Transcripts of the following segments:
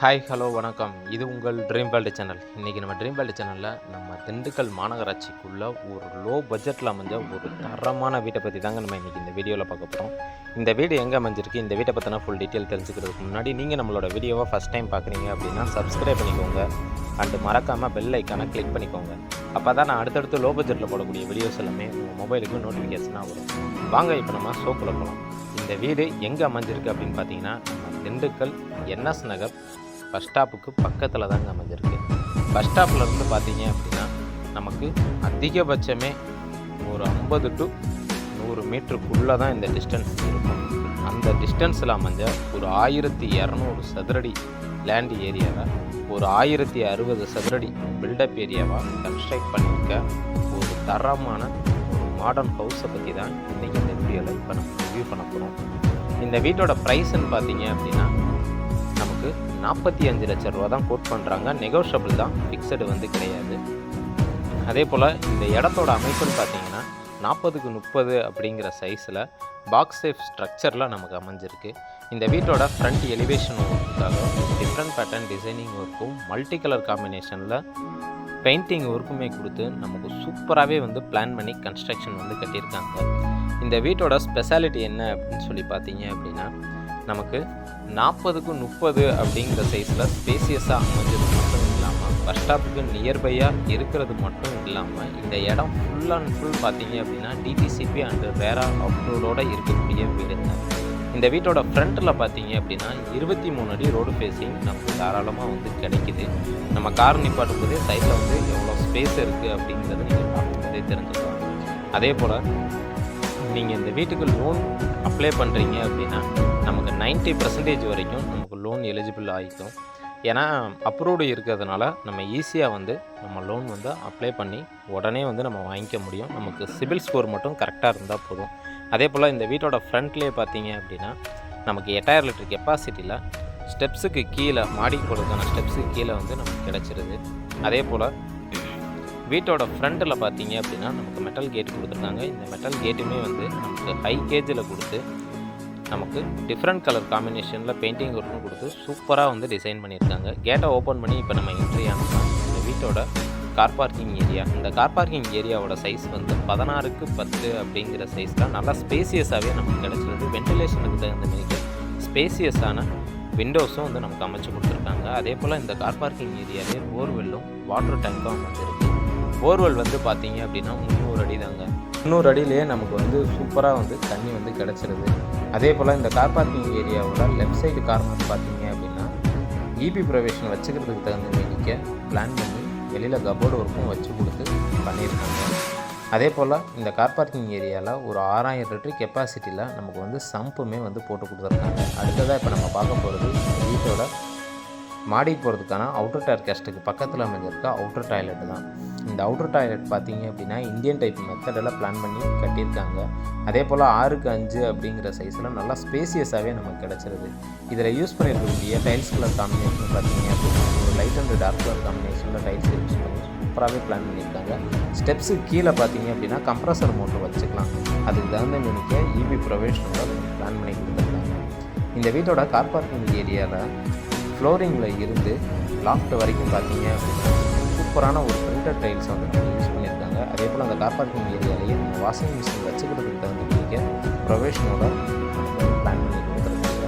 Hi hello வணக்கம். இது உங்கள் ட்ரீம் வேல்டு சேனல் இன்றைக்கி நம்ம ட்ரீம் வேல்டு சேனலில் நம்ம திண்டுக்கல் மாநகராட்சிக்குள்ளே ஒரு லோ பட்ஜெட்டில் அமைஞ்ச ஒரு தரமான வீட்டை பற்றி தாங்க நம்ம இன்றைக்கி இந்த வீடியோவில் பார்க்க போகிறோம் இந்த வீடு எங்கே அமைஞ்சிருக்கு? இந்த வீட்டை பற்றின ஃபுல் டீட்டெயில் தெரிஞ்சுக்கிறதுக்கு முன்னாடி நீங்கள் நம்மளோட வீடியோவை ஃபஸ்ட் டைம் பார்க்குறீங்க அப்படின்னா சப்ஸ்கிரைப் பண்ணிக்கோங்க. அண்டு மறக்காமல் பெல் ஐக்கானை கிளிக் பண்ணிக்கோங்க. அப்போ தான் நான் அடுத்தடுத்து லோ பட்ஜெட்டில் போடக்கூடிய வீடியோஸ் எல்லாமே உங்கள் மொபைலுக்கு நோட்டிஃபிகேஷனாக வரும். வாங்க இப்போ நம்ம ஷோக்குள்ளே போகலாம் இந்த வீடு எங்கே அமைஞ்சிருக்கு அப்படின்னு பார்த்தீங்கன்னா திண்டுக்கல் என்எஸ் நகர் பஸ் ஸ்டாப்புக்கு பக்கத்தில் தாங்க அமைஞ்சிருக்கு. பஸ் ஸ்டாப்பில் இருந்து பார்த்தீங்க அப்படின்னா நமக்கு அதிகபட்சமே ஒரு ஐம்பது டு நூறு மீட்டருக்குள்ளே தான் இந்த டிஸ்டன்ஸ் இருக்கும். அந்த டிஸ்டன்ஸில் அமைஞ்ச ஒரு ஆயிரத்தி இரநூறு சதுரடி லேண்ட் ஏரியாவை ஒரு ஆயிரத்தி அறுபது சதுரடி பில்டப் ஏரியாவாக கன்ஸ்ட்ரக்ட் பண்ணியிருக்க ஒரு தரமான ஒரு மாடர்ன் ஹவுஸை பற்றி தான் இன்றைக்கி இந்த வீடியோவில் இப்போ நம்ம ரிவ்யூ பண்ண போகிறோம் இந்த வீட்டோட ப்ரைஸ்ன்னு பார்த்தீங்க அப்படின்னா நமக்கு நாற்பத்தி அஞ்சு லட்ச ரூபா தான் கோட் பண்ணுறாங்க நெகோஷியபிள் தான் ஃபிக்ஸடு வந்து கிடையாது. அதே போல் இந்த இடத்தோட அமைப்புன்னு பார்த்தீங்கன்னா நாற்பதுக்கு முப்பது அப்படிங்கிற சைஸில் பாக்ஸ் சேஃப் ஸ்ட்ரக்சரில் நமக்கு அமைஞ்சிருக்கு. இந்த வீட்டோட ஃப்ரண்ட் எலிவேஷன் ஒர்க்குக்காக டிஃப்ரெண்ட் பேட்டர்ன் டிசைனிங் ஒர்க்கும் மல்டி கலர் காம்பினேஷனில் பெயிண்டிங் ஒர்க்குமே கொடுத்து நமக்கு சூப்பராகவே வந்து பிளான் பண்ணி கன்ஸ்ட்ரக்ஷன் வந்து கட்டியிருக்காங்க. இந்த வீட்டோட ஸ்பெஷாலிட்டி என்ன அப்படின்னு சொல்லி பார்த்தீங்க அப்படின்னா நமக்கு நாற்பதுக்கு முப்பது அப்படிங்கிற சைஸில் ஸ்பேசியஸாக அமைஞ்சது மட்டும் இல்லாமல் பஸ் ஸ்டாப்புக்கு நியர்பையாக இருக்கிறது மட்டும் இல்லாமல் இந்த இடம் ஃபுல் அண்ட் ஃபுல் பார்த்தீங்க அப்படின்னா டிடிசிபி அண்டு வேற அப்ரூவோட இருக்கக்கூடிய வீடுங்க. இந்த வீட்டோட ஃப்ரண்ட்டில் பார்த்தீங்க அப்படின்னா இருபத்தி மூணு அடி ரோடு ஃபேஸிங் நமக்கு தாராளமாக வந்து கிடைக்குது. நம்ம கார் நிப்பாட்டும் போதே சைடில் வந்து எவ்வளோ ஸ்பேஸ் இருக்குது அப்படிங்கிறது நீங்கள் பார்க்கும்போதே தெரிஞ்சுக்கலாம். அதே போல் நீங்கள் இந்த வீட்டுக்கு லோன் அப்ளை பண்ணுறீங்க அப்படின்னா நைன்ட்டி பர்சன்டேஜ் வரைக்கும் நமக்கு லோன் எலிஜிபிள் ஆகிக்கும் ஏன்னா அப்ரூவ்டு இருக்கிறதுனால நம்ம ஈஸியாக வந்து நம்ம லோன் வந்து அப்ளை பண்ணி உடனே வந்து நம்ம வாங்கிக்க முடியும். நமக்கு சிபில் ஸ்கோர் மட்டும் கரெக்டாக இருந்தால் போதும். அதே போல் இந்த வீட்டோட ஃப்ரண்ட்லேயே பார்த்தீங்க அப்படின்னா நமக்கு எட்டாயிரம் லிட்டர் கெப்பாசிட்டியில் ஸ்டெப்ஸுக்கு கீழே மாடி போடுறதுக்கான ஸ்டெப்ஸுக்கு கீழே வந்து நமக்கு கிடச்சிருது. அதே போல் வீட்டோட ஃப்ரண்ட்டில் பார்த்தீங்க அப்படின்னா நமக்கு மெட்டல் கேட் கொடுத்துருக்காங்க. இந்த மெட்டல் கேட்டுமே வந்து நமக்கு ஹை கேஜில் கொடுத்து நமக்கு டிஃப்ரெண்ட் கலர் காம்பினேஷனில் பெயிண்டிங் ஒர்க்கும் கொடுத்து சூப்பராக வந்து டிசைன் பண்ணியிருக்காங்க. கேட்டை ஓப்பன் பண்ணி இப்போ நம்ம என்ட்ரி ஆனோம்னா இந்த வீட்டோட கார் பார்க்கிங் ஏரியா இந்த கார் பார்க்கிங் ஏரியாவோட சைஸ் வந்து பதினாறுக்கு பத்து அப்படிங்கிற சைஸ் தான். நல்லா ஸ்பேசியஸாகவே நமக்கு கிடச்சிருக்கு. வென்டிலேஷனுக்கு தகுந்த மாதிரி ஸ்பேசியஸான விண்டோஸும் வந்து நமக்கு அமைச்சு கொடுத்துருக்காங்க. அதே போல் இந்த கார் பார்க்கிங் ஏரியாவே போர்வெல்லும் வாட்டர் டேங்க்கும் அமைஞ்சிருக்கு போர்வெல் வந்து பார்த்தீங்க அப்படின்னா முந்நூறு அடி தாங்க முந்நூறு அடியிலேயே நமக்கு வந்து சூப்பராக வந்து தண்ணி வந்து கிடச்சிருது. அதே போல் இந்த கார் பார்க்கிங் ஏரியாவோட லெஃப்ட் சைடு கார்னர் பார்த்தீங்க அப்படின்னா இபி ப்ரொவேஷன் வச்சுக்கிறதுக்கு தகுந்த மேனிக்க பிளான் பண்ணி வெளியில் கபோர்டு ஒர்க்கும் வச்சு கொடுத்து பண்ணியிருக்காங்க. அதே போல் இந்த கார் பார்க்கிங் ஏரியாவில் ஒரு ஆறாயிரம் லிட்டர் கெப்பாசிட்டியில் நமக்கு வந்து சம்புமே வந்து போட்டு கொடுத்துருக்காங்க. அடுத்ததாக இப்போ நம்ம பார்க்க போகிறது வீட்டோட மாடிக்கு போகிறதுக்கான அவுட்டர் டயர் கேஸ்ட்டுக்கு பக்கத்தில் அமைஞ்சிருக்க அவுட்டர் டாய்லெட் தான். இந்த அவுட்டர் டாய்லெட் பார்த்தீங்க அப்படின்னா இந்தியன் டைப் மெத்தடில் பிளான் பண்ணி கட்டியிருக்காங்க. அதே போல் ஆறுக்கு அஞ்சு அப்படிங்கிற சைஸில் நல்லா ஸ்பேசியஸாகவே நமக்கு கிடச்சிருது. இதில் யூஸ் பண்ணியிருக்கக்கூடிய டைல்ஸ் கலர் காம்பினேஷன் பார்த்தீங்க அப்படின்னா ஒரு லைட் அண்ட் டார்க் கலர் காம்பினேஷனில் டைல்ஸ் யூஸ் பண்ணி சூப்பராகவே பிளான் பண்ணியிருக்காங்க. ஸ்டெப்ஸுக்கு கீழே பார்த்தீங்க அப்படின்னா கம்ப்ரஸர் மோட்டர் வச்சுக்கலாம். அதுக்கு தகுந்த மினிக்க இபி ப்ரொவேஷனோட பிளான் பண்ணி கொடுத்துருக்காங்க. இந்த வீட்டோட கார் பார்க்கிங் ஏரியாவில் ஃப்ளோரிங்கில் இருந்து லாஃப்ட் வரைக்கும் பார்த்தீங்க அப்படின்னா சூப்பரான ஒரு பிரிண்டட் டைல்ஸ் வந்து நம்ம யூஸ் பண்ணியிருக்காங்க. அதே போல் அந்த கார் பார்க்கிங் ஏரியாலேயே நம்ம வாஷிங் மிஷின் வச்சுக்கிறதுக்கு தகுந்த நீங்கள் ப்ரொவேஷனோட பிளான் பண்ணி கொடுத்துருக்காங்க.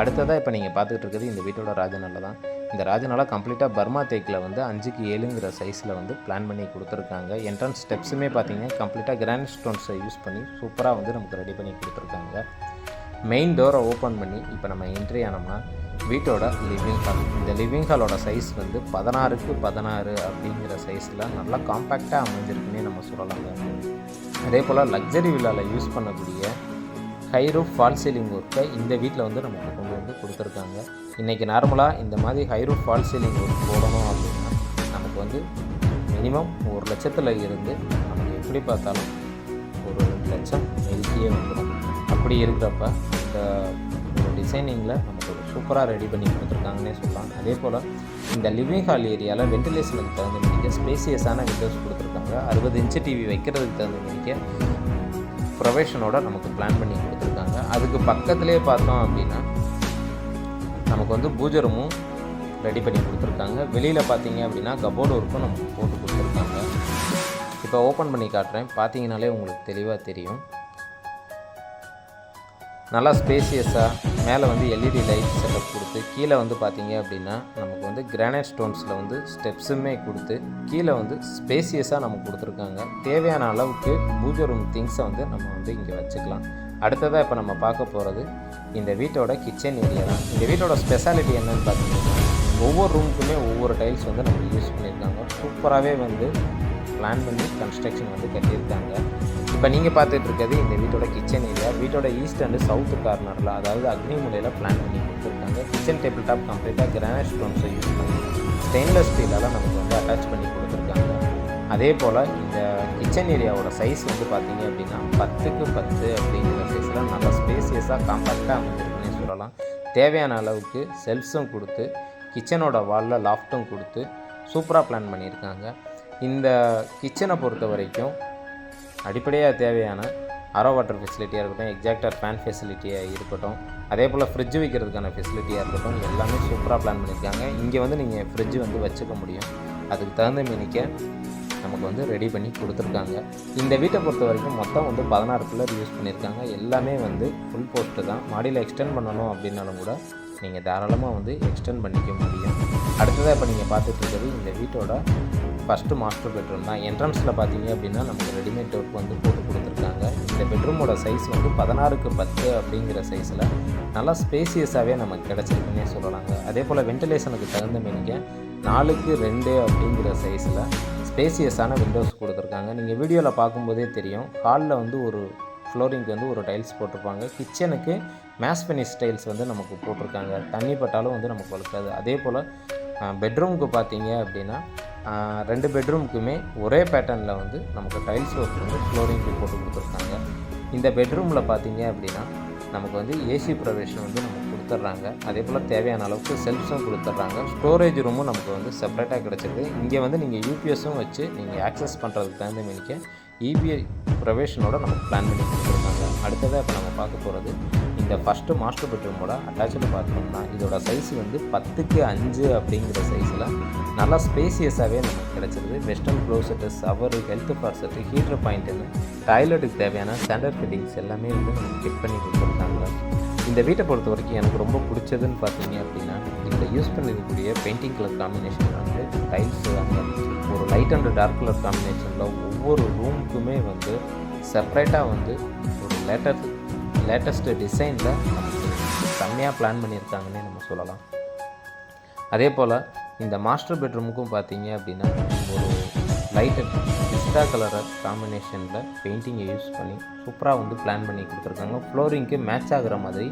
அடுத்ததாக இப்போ நீங்கள் பார்த்துக்கிட்டு இருக்கிறது இந்த வீட்டோட ராஜநாளில் தான். இந்த ராஜநாளா கம்ப்ளீட்டாக பர்மா தேக்கில் வந்து அஞ்சுக்கு ஏழுங்கிற சைஸில் வந்து பிளான் பண்ணி கொடுத்துருக்காங்க. என்ட்ரன்ஸ் ஸ்டெப்ஸுமே பார்த்தீங்கன்னா கம்ப்ளீட்டாக கிராண்ட் ஸ்டோன்ஸை யூஸ் பண்ணி சூப்பராக வந்து நமக்கு ரெடி பண்ணி கொடுத்துருக்காங்க. மெயின் டோரை ஓப்பன் பண்ணி இப்போ நம்ம என்ட்ரி ஆனோம்னா வீட்டோட லிவிங் ஹால் இந்த லிவிங் ஹாலோட சைஸ் வந்து பதினாறுக்கு பதினாறு அப்படிங்கிற சைஸில் நல்லா காம்பேக்டாக அமைஞ்சிருக்குன்னே நம்ம சொல்லலாங்க. அதே போல் லக்ஸரி வில்லாவில் யூஸ் பண்ணக்கூடிய ஹைரூஃப் ஃபால் சீலிங் ஒர்க்கை இந்த வீட்டில் வந்து நமக்கு கொண்டு வந்து கொடுத்துருக்காங்க. இன்றைக்கி நார்மலாக இந்த மாதிரி ஹைரூஃப் ஃபால் சீலிங் ஒர்க் போடணும் அப்படின்னா நமக்கு வந்து மினிமம் ஒரு லட்சத்தில் இருந்து நமக்கு எப்படி பார்த்தாலும் ஒரு ரெண்டு லட்சம் நெருக்கியே வந்துடும். அப்படி இருக்கிறப்ப இந்த டிசைனிங்கில் நமக்கு ஒரு சூப்பராக ரெடி பண்ணி கொடுத்துருக்காங்கன்னே சொல்லலாம். அதே போல் இந்த லிவிங் ஹால் ஏரியாவில் வென்டிலேஷனுக்கு தகுந்த மாதிரிக்க ஸ்பேசியஸான விண்டோஸ் கொடுத்துருக்காங்க. அறுபது இன்ச்சு டிவி வைக்கிறதுக்கு தகுந்த மாதிரிக்க ப்ரொவேஷனோட நமக்கு பிளான் பண்ணி கொடுத்துருக்காங்க. அதுக்கு பக்கத்துலேயே பார்த்தோம் அப்படின்னா நமக்கு வந்து பூஜை ரூமும் ரெடி பண்ணி கொடுத்துருக்காங்க. வெளியில் பார்த்தீங்க அப்படின்னா கபோர்டு ஒர்க்கும் நமக்கு போட்டு கொடுத்துருக்காங்க. இப்போ ஓப்பன் பண்ணி காட்டுறேன். பார்த்தீங்கனாலே உங்களுக்கு தெளிவாக தெரியும். நல்லா ஸ்பேசியஸாக மேலே வந்து எல்இடி லைட் செட்டப் கொடுத்து கீழே வந்து பார்த்தீங்க அப்படின்னா நமக்கு வந்து கிரானைட் ஸ்டோன்ஸில் வந்து ஸ்டெப்ஸுமே கொடுத்து கீழே வந்து ஸ்பேசியஸாக நமக்கு கொடுத்துருக்காங்க. தேவையான அளவுக்கு பூஜை ரூம் திங்ஸை வந்து நம்ம வந்து இங்கே வச்சுக்கலாம். அடுத்ததாக இப்போ நம்ம பார்க்க போகிறது இந்த வீட்டோட கிச்சன் ஏரியா தான். இந்த வீட்டோட ஸ்பெஷாலிட்டி என்னன்னு பார்த்தீங்கன்னா ஒவ்வொரு ரூமுக்குமே ஒவ்வொரு டைல்ஸ் வந்து நம்ம யூஸ் பண்ணியிருக்காங்க. சூப்பராகவே வந்து பிளான் பண்ணி கன்ஸ்ட்ரக்ஷன் வந்து கட்டியிருக்காங்க. இப்போ நீங்கள் பார்த்துட்டு இருக்கிறது இந்த வீட்டோட கிச்சன் ஏரியா வீட்டோட ஈஸ்ட் அண்டு சவுத்து கார்னரில் அதாவது அக்னிமுலையில் பிளான் பண்ணி கொடுத்துருக்காங்க. கிச்சன் டேபிள் டாப் கம்ப்ளீட்டாக கிரானைட் ஸ்டோன்ஸை யூஸ் பண்ணி ஸ்டெயின்லெஸ் ஸ்டீலால் நமக்கு வந்து அட்டாச் பண்ணி கொடுத்துருக்காங்க. அதே போல் இந்த கிச்சன் ஏரியாவோட சைஸ் வந்து பார்த்தீங்க அப்படின்னா பத்துக்கு பத்து அப்படிங்கிற சைஸில் நல்லா ஸ்பேசியஸாக காம்பாக்டாக அமைஞ்சிருக்குன்னே சொல்லலாம். தேவையான அளவுக்கு செல்ஃப்ஸும் கொடுத்து கிச்சனோட வாலில் லாஃப்ட்டும் கொடுத்து சூப்பராக பிளான் பண்ணியிருக்காங்க. இந்த கிச்சனை பொறுத்த வரைக்கும் அடிப்படையாக தேவையான அரோ வாட்டர் ஃபெசிலிட்டியாக இருக்கட்டும் எக்ஸாக்டர் ஃபேன் ஃபெசிலிட்டியாக இருக்கட்டும் அதே போல் ஃப்ரிட்ஜ் வைக்கிறதுக்கான ஃபெசிலிட்டியாக இருக்கட்டும் எல்லாமே சூப்பராக பிளான் பண்ணியிருக்காங்க. இங்கே வந்து நீங்கள் ஃப்ரிட்ஜ் வந்து வச்சுக்க முடியும். அதுக்கு தகுந்த மினிக்க நமக்கு வந்து ரெடி பண்ணி கொடுத்துருக்காங்க. இந்த வீட்டை பொறுத்த வரைக்கும் மொத்தம் வந்து பதினாறு பில்லர் யூஸ் பண்ணியிருக்காங்க. எல்லாமே வந்து ஃபுல் போஸ்ட்டு தான். மாடியில் எக்ஸ்டெண்ட் பண்ணணும் அப்படின்னாலும் கூட நீங்கள் தாராளமாக வந்து எக்ஸ்டெண்ட் பண்ணிக்க முடியும். அடுத்ததாக இப்போ நீங்கள் பார்த்துட்ருக்கிறது இந்த வீட்டோட ஃபஸ்ட்டு மாஸ்டர் பெட்ரூம் தான். என்ட்ரன்ஸில் பார்த்தீங்க அப்படின்னா நமக்கு ரெடிமேட் ஒர்க் வந்து போட்டு கொடுத்துருக்காங்க. இந்த பெட்ரூமோட சைஸ் வந்து பதினாறுக்கு பத்து அப்படிங்கிற சைஸில் நல்லா ஸ்பேசியஸாகவே நமக்கு கிடச்சிருக்குன்னே சொல்லலாங்க. அதே போல் வென்டிலேஷனுக்கு தகுந்த மேனிக்க நாலுக்கு ரெண்டு அப்படிங்கிற சைஸில் ஸ்பேசியஸான விண்டோஸ் கொடுத்துருக்காங்க. நீங்கள் வீடியோவில் பார்க்கும்போதே தெரியும். ஹாலில் வந்து ஒரு ஃப்ளோரிங்க்கு வந்து ஒரு டைல்ஸ் போட்டிருப்பாங்க. கிச்சனுக்கு மேஸ்பெனிஸ் ஃபினிஷ் டைல்ஸ் வந்து நமக்கு போட்டிருக்காங்க. தண்ணி பட்டாலும் வந்து நமக்கு வளர்க்காது அதே போல் பெட்ரூமுக்கு பார்த்தீங்க அப்படின்னா ரெண்டு பெட்ரூமுக்குமே ஒரே பேட்டர்னில் வந்து நமக்கு டைல்ஸ் ஒர்க் வந்து ஃப்ளோரிங்க்கு போட்டு கொடுத்துருக்காங்க. இந்த பெட்ரூமில் பார்த்தீங்க அப்படின்னா நமக்கு வந்து ஏசி ப்ரொவிஷன் வந்து நமக்கு கொடுத்துட்றாங்க. அதே போல் தேவையான அளவுக்கு செல்ஃப்ஸும் கொடுத்துட்றாங்க. ஸ்டோரேஜ் ரூமும் நமக்கு வந்து செப்பரேட்டாக கிடச்சிருக்கு. இங்கே வந்து நீங்கள் யூபிஎஸும் வச்சு நீங்கள் ஆக்சஸ் பண்ணுறதுக்கு தகுந்த மாரிக்க இபிஐ ப்ரொவேஷனோட நமக்கு பிளான் பண்ணி கொடுத்துருக்காங்க. அடுத்ததாக இப்போ நம்ம பார்க்க போகிறது இந்த ஃபஸ்ட்டு மாஸ்டர் பெட்ரூமோட அட்டாச்சு பார்த்தோம்னா இதோட சைஸ் வந்து பத்துக்கு அஞ்சு அப்படிங்கிற சைஸில் நல்லா ஸ்பேசியஸாகவே நமக்கு கிடச்சிருது. Western closet shower health faucet heater பாயிண்ட்டுன்னு டாய்லெட்டுக்கு தேவையான ஸ்டாண்டர்ட் ஃபிட்டிங்ஸ் எல்லாமே வந்து நமக்கு ஃபிட் பண்ணி கொடுத்துருக்காங்க. இந்த வீட்டை பொறுத்த வரைக்கும் எனக்கு ரொம்ப பிடிச்சதுன்னு பார்த்தீங்க அப்படின்னா இதில் யூஸ் பண்ணிருக்கக்கூடிய பெயிண்டிங் கலர் காம்பினேஷன் வந்து டைல்ஸ் அந்த லைட் அண்ட் டார்க் கலர் காம்பினேஷனில் ஒவ்வொரு ரூமுக்குமே வந்து செப்ரேட்டாக வந்து ஒரு லேட்டஸ்ட் லேட்டஸ்ட்டு டிசைனில் நமக்கு செம்மையாக பிளான் பண்ணியிருக்காங்கன்னே நம்ம சொல்லலாம். அதே போல் இந்த மாஸ்டர் பெட்ரூமுக்கும் பார்த்தீங்க அப்படின்னா ஒரு லைட்டு பிஸ்டா கலரை காம்பினேஷனில் பெயிண்டிங்கை யூஸ் பண்ணி சூப்பராக வந்து பிளான் பண்ணி கொடுத்துருக்காங்க. ஃப்ளோரிங்க்கு மேட்ச் ஆகிற மாதிரி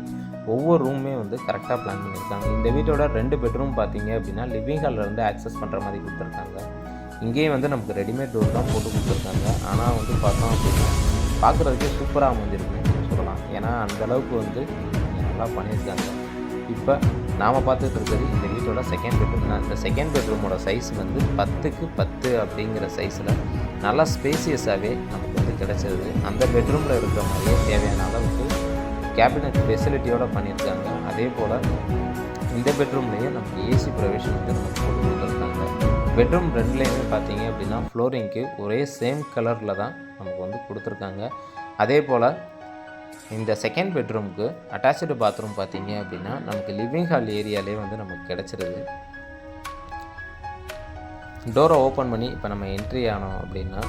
ஒவ்வொரு ரூமுமே வந்து கரெக்டாக பிளான் பண்ணியிருக்காங்க. இந்த வீட்டோட ரெண்டு பெட்ரூம் பார்த்தீங்க அப்படின்னா லிவிங் இருந்து ஆக்சஸ் பண்ணுற மாதிரி கொடுத்துருக்காங்க. இங்கேயும் வந்து நமக்கு ரெடிமேட் டோர் தான் போட்டு கொடுத்துருக்காங்க. ஆனால் வந்து பார்த்தோம் அப்படின்னா பார்க்குறதுக்கே சூப்பராக அமைஞ்சிருக்குன்னு சொல்லலாம். ஏன்னா அந்த அளவுக்கு வந்து நல்லா பண்ணியிருக்காங்க. இப்போ நாம் பார்த்துட்டு இருக்கிறது இந்த வீட்டோட செகண்ட் பெட்ரூம் தான். இந்த செகண்ட் பெட்ரூமோட சைஸ் வந்து பத்துக்கு பத்து அப்படிங்கிற சைஸில் நல்லா ஸ்பேசியஸாகவே நமக்கு வந்து கிடச்சிருது. அந்த பெட்ரூமில் இருக்கிற மாதிரியே தேவையான அளவுக்கு கேபினட் ஃபெசிலிட்டியோடு பண்ணியிருக்காங்க. அதே போல் இந்த பெட்ரூம்லேயே நமக்கு ஏசி ப்ரொவிஷன் வந்து நமக்கு போட்டு கொடுத்துருக்காங்க. பெட்ரூம் ரெண்டுலேயுமே பார்த்தீங்க அப்படின்னா ஃப்ளோரிங்க்கு ஒரே சேம் கலரில் தான் நமக்கு வந்து கொடுத்துருக்காங்க. அதே போல் இந்த செகண்ட் பெட்ரூமுக்கு அட்டாச்சு பாத்ரூம் பார்த்தீங்க அப்படின்னா நமக்கு லிவிங் ஹால் ஏரியாலே வந்து நமக்கு கிடச்சிருது. டோரை ஓப்பன் பண்ணி இப்போ நம்ம என்ட்ரி ஆனோம் அப்படின்னா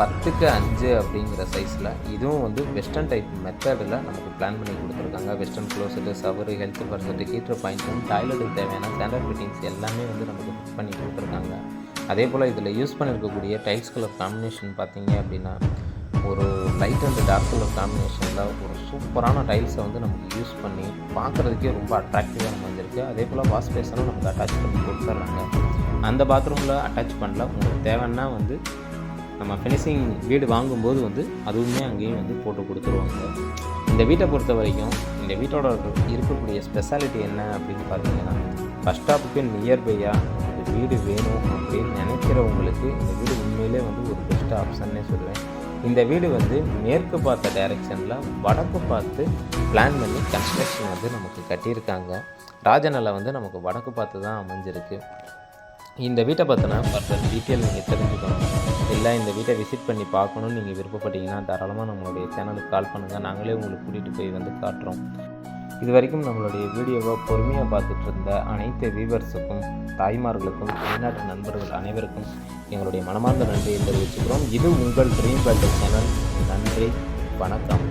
பத்துக்கு அஞ்சு அப்படிங்கிற சைஸில் இதுவும் வந்து வெஸ்டர்ன் டைப் மெத்தடில் நமக்கு பிளான் பண்ணி கொடுத்துருக்காங்க. Western closet shower health faucet heater பாயிண்ட்ஸும் டாய்லெட்டுக்கு தேவையான ஸ்டாண்டர்ட் ஃபிட்டிங்ஸ் எல்லாமே வந்து நமக்கு ஃபிட் பண்ணி கொடுத்துருக்காங்க. அதே போல் இதில் யூஸ் பண்ணியிருக்கக்கூடிய டைல்ஸ் கலர் காம்பினேஷன் பார்த்தீங்க அப்படின்னா ஒரு லைட் அண்ட் டார்க் கலர் காம்பினேஷனில் ஒரு சூப்பரான டைல்ஸை வந்து நமக்கு யூஸ் பண்ணி பார்க்குறதுக்கே ரொம்ப அட்ராக்டிவாக நம்ம வந்திருக்கு. அதே போல் வாஷ் பேஸனும் நமக்கு அட்டாச் பண்ணி கொடுத்துட்றாங்க அந்த பாத்ரூமில் அட்டாச் பண்ணல. உங்களுக்கு தேவைன்னா வந்து நம்ம ஃபினிஷிங் வீடு வாங்கும்போது வந்து அதுவுமே அங்கேயும் வந்து போட்டு கொடுத்துருவாங்க. இந்த வீட்டை பொறுத்த வரைக்கும் இந்த வீட்டோட இருக்கக்கூடிய ஸ்பெஷாலிட்டி என்ன அப்படின்னு பார்த்தீங்கன்னா பஸ் ஸ்டாப்புக்கு நியர்பையாக இந்த வீடு வேணும் அப்படின்னு நினைக்கிறவங்களுக்கு இந்த வீடு உண்மையிலே வந்து ஒரு பெஸ்ட் ஆப்ஷன்னே சொல்லுவேன். இந்த வீடு வந்து மேற்கு பார்த்த டைரெக்ஷனில் வடக்கு பார்த்து பிளான் பண்ணி கன்ஸ்ட்ரக்ஷன் வந்து நமக்கு கட்டியிருக்காங்க. ராஜநலை வந்து நமக்கு வடக்கு பார்த்து தான் அமைஞ்சிருக்கு. இந்த வீட்டை பார்த்தோன்னா ஃபர்தர் டீட்டெயில் நீங்கள் தெரிஞ்சுக்கணும். இல்லை இந்த வீட்டை விசிட் பண்ணி பார்க்கணும்னு நீங்கள் விருப்பப்பட்டீங்கன்னா தாராளமாக நம்மளுடைய சேனலுக்கு கால் பண்ணுங்கள் நாங்களே உங்களுக்கு கூட்டிகிட்டு போய் வந்து காட்டுறோம். இது வரைக்கும் நம்மளுடைய வீடியோவை பொறுமையாக பார்த்துட்டு இருந்த அனைத்து வியூவர்ஸுக்கும் தாய்மார்களுக்கும் வெளிநாட்டு நண்பர்கள் அனைவருக்கும் எங்களுடைய மனமார்ந்த நன்றியை தெரிவிச்சுக்கிறோம். இது உங்கள் ட்ரீம் வேர்ல்டு சேனல் நன்றி வணக்கம்.